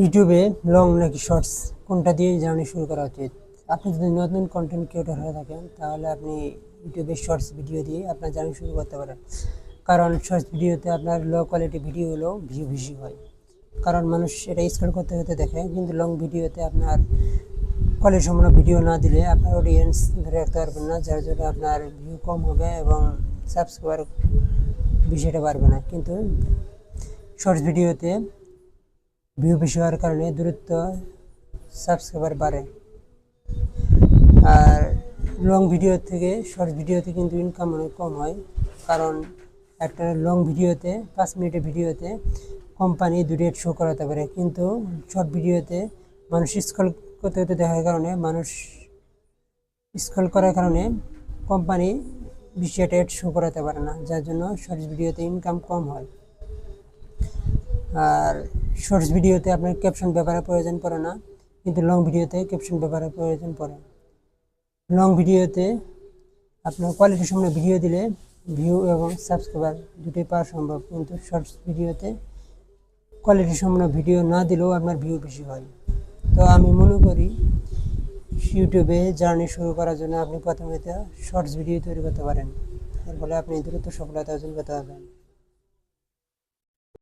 ইউটিউবে লং নাকি শর্টস, কোনটা দিয়ে জার্নি শুরু করা উচিত? আপনি যদি নতুন কন্টেন্ট ক্রিয়েটর হয়ে থাকেন, তাহলে আপনি ইউটিউবে শর্টস ভিডিও দিয়ে আপনার জার্নি শুরু করতে পারেন। কারণ শর্টস ভিডিওতে আপনার লো কোয়ালিটি ভিডিও হলেও ভিউ বেশি হয়। কারণ মানুষ এটা স্ক্রল করতে করতে দেখে, কিন্তু লং ভিডিওতে আপনার কোয়ালিটি সম্পূর্ণ ভিডিও না দিলে আপনার অডিয়েন্স ধরে রাখতে পারবেন না, যার জন্য আপনার ভিউ কম হবে এবং সাবস্ক্রাইবার বিষয়টা পারবে না। কিন্তু শর্টস ভিডিওতে ভিউ বেশি হওয়ার কারণে দূরত্ব সাবস্ক্রাইবার বাড়ে। আর লং ভিডিও থেকে শর্ট ভিডিওতে কিন্তু ইনকাম অনেক কম হয়। কারণ একটা লং ভিডিওতে পাঁচ মিনিটের ভিডিওতে কোম্পানি দু রেট শো করাতে পারে। কিন্তু শর্ট ভিডিওতে মানুষ স্ক্রল করতে করতে দেখার কারণে, মানুষ স্ক্রল করার কারণে কোম্পানি বেশি একটা রেট শো করাতে পারে না। যার জন্য শর্টস ভিডিওতে ইনকাম কম হয়। আর শর্টস ভিডিওতে আপনার ক্যাপশন ব্যবহারের প্রয়োজন পড়ে না, কিন্তু লং ভিডিওতে ক্যাপশন ব্যবহারের প্রয়োজন পড়ে। লং ভিডিওতে আপনার কোয়ালিটি সম্পন্ন ভিডিও দিলে ভিউ এবং সাবস্ক্রাইবার দুটোই পাওয়া সম্ভব, কিন্তু শর্টস ভিডিওতে কোয়ালিটির সম্পন্ন ভিডিও না দিলেও আপনার ভিউ বেশি হয়। তো আমি মনে করি ইউটিউবে জার্নি শুরু করার জন্য আপনি প্রথমে শর্টস ভিডিও তৈরি করতে পারেন, এর ফলে আপনি দ্রুত সফলতা অর্জন করতে পারবেন।